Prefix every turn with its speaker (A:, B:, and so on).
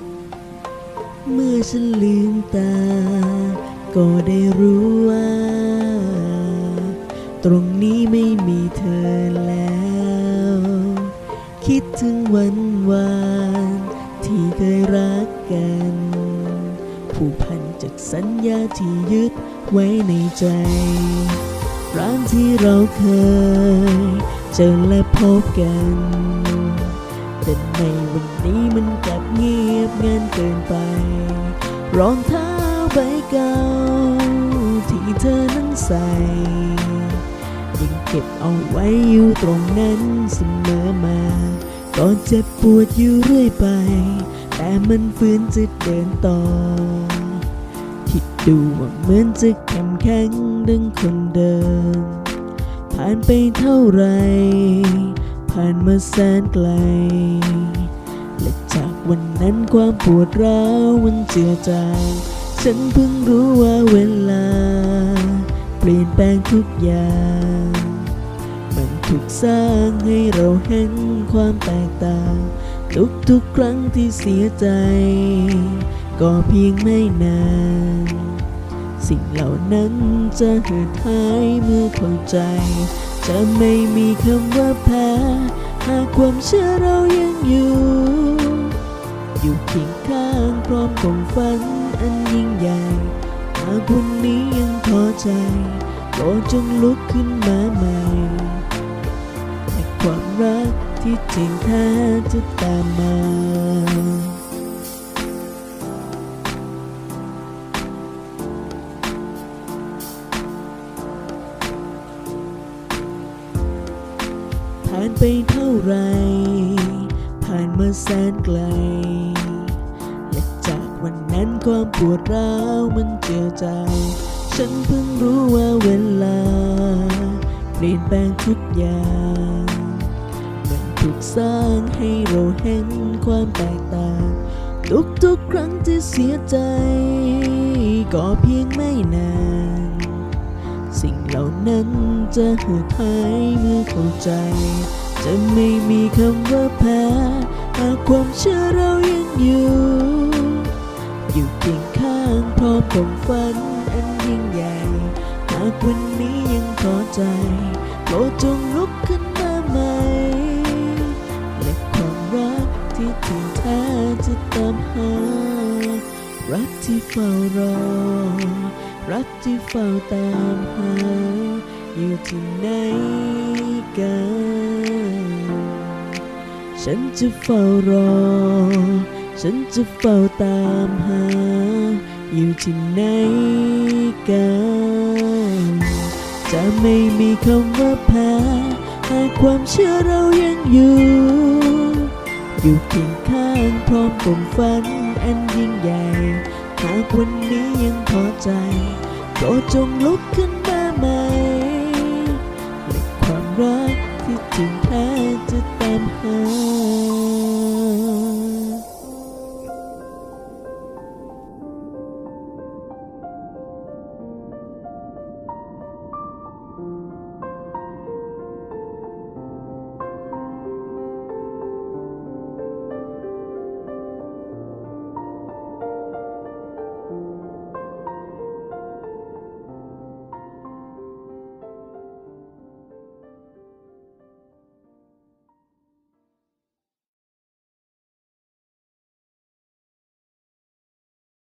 A: เมื่อฉันลืมตา ก็ได้รู้ว่า ตรงนี้ไม่มีเธอแล้ว คิดถึงวันวานที่เคยรักกัน ผูกพันจากสัญญาที่ยึดไว้ในใจ ร้านที่เราเคย เจอและพบกัน แต่ในวันนี้มันกลับเงียบ เงันเกินไป รองเท้าใบเก่าที่เธอนั้นใส่ยังเก็บเอาไว้อยู่ตรงนั้นเสมอมาก็เจ็บปวดอยู่เรื่อยไป แต่มันฟื้นจะเดินต่อคิดดูว่าเหมือนจะเข้มแข็งดังคนเดิมผ่านไปเท่าไร ผ่านมาแสนไกล และจาก วันนั้นความปวดร้าวมันเจือจางฉันเพิ่งรู้ว่าเวลา เปลี่ยนแปลงทุกอย่าง มันถูกสร้างให้เราเห็นความแตกต่าง ทุกๆครั้งที่เสียใจ ก็เพียงไม่นาน สิ่งเหล่านั้นจะเหือดหายเมื่อเข้าใจ จะไม่มีคำว่าแพ้ หากความเชื่อเรายังอยู่ อยู่เคียงข้างพร้อมของฝันอันยิ่งใหญ่หากวันนี้ยังท้อใจก็จงลุกขึ้นมาใหม่แต่ความรักที่จริงแท้จะตามมาผ่านไปเท่าไหร่านมาแสนไกล และจากวันนั้นความปวดร้าวมันเจือจางฉันเพิ่งรู้ว่าเวลา เปลี่ยนแปลงทุกอย่างมันถูกสร้างให้เราเห็นความแตกต่าง ทุกๆครั้งที่เสียใจ ก็เพียงไม่นาน สิ่งเหล่านั้นจะหดหายเมื่อเข้าใจ จะไม่มีคำว่าแพ้หากความเชื่อเรายังอยู่ อยู่เคียงข้างพร้อมกับฝันอันยิ่งใหญ่หากวันนี้ยังท้อใจโปรดจงลุกขึ้นมาใหม่และความรักที่ถึงแท้จะตามหา รักที่เฝ้ารอ รักที่เฝ้าตามหา อยู่ที่ไหนกัน ฉันจะเฝ้ารอ ฉันจะเฝ้าตามหา อยู่ที่ไหนกัน จะไม่มีคำว่าแพ้หากความเชื่อเรายังอยู่ อยู่เคียงข้างพร้อมกับฝันอันยิ่งใหญ่ หากวันนี้ยังท้อใจโปรดจงลุกขึ้นมา